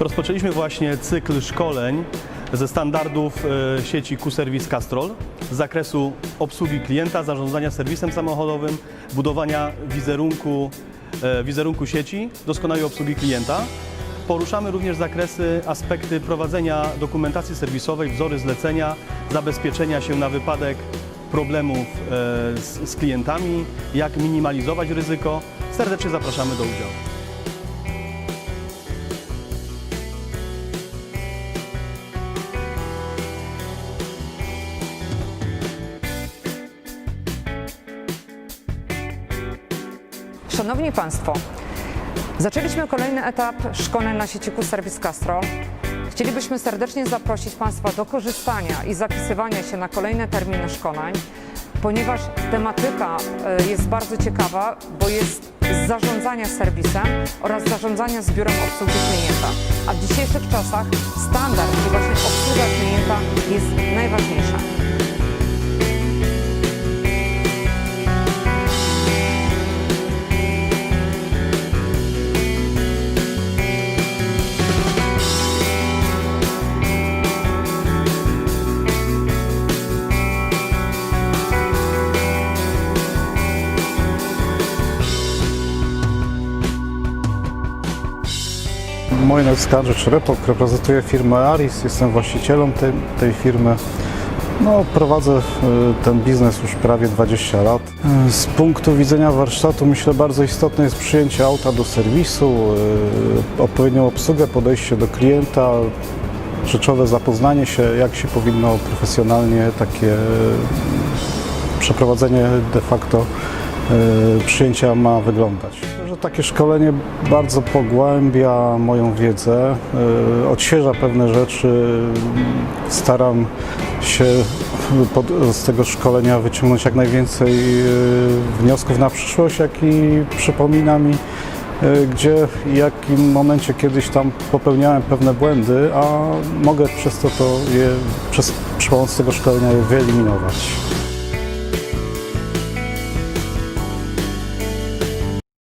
Rozpoczęliśmy właśnie cykl szkoleń ze standardów e, sieci Q-Service Castrol z zakresu obsługi klienta, zarządzania serwisem samochodowym, budowania wizerunku, e, wizerunku sieci, doskonałej obsługi klienta. Poruszamy również zakresy, aspekty prowadzenia dokumentacji serwisowej, wzory zlecenia, zabezpieczenia się na wypadek problemów e, z, z klientami, jak minimalizować ryzyko. Serdecznie zapraszamy do udziału. Szanowni Państwo, zaczęliśmy kolejny etap szkoleń na sieci Q-Service Castro. Chcielibyśmy serdecznie zaprosić Państwa do korzystania i zapisywania się na kolejne terminy szkoleń, ponieważ tematyka e, jest bardzo ciekawa, bo jest z zarządzania serwisem oraz zarządzania z biurem obsługi klienta. A w dzisiejszych czasach standard i właśnie obsługa klienta jest najważniejsza. Moje nazwisko Andrzej Czerepok, reprezentuję firmę Aris, jestem właścicielem tej, tej firmy. No, prowadzę y, ten biznes już prawie 20 lat. Y, Z punktu widzenia warsztatu myślę bardzo istotne jest przyjęcie auta do serwisu, y, odpowiednią obsługę, podejście do klienta, rzeczowe zapoznanie się, jak się powinno profesjonalnie takie przeprowadzenie de facto przyjęcia ma wyglądać. Że takie szkolenie bardzo pogłębia moją wiedzę, y, odświeża pewne rzeczy. Staram się z tego szkolenia wyciągnąć jak najwięcej y, wniosków na przyszłość, jak i przypomina mi, gdzie w jakim momencie kiedyś tam popełniałem pewne błędy, a mogę przez to, to je, przez, przy pomocy tego szkolenia je wyeliminować.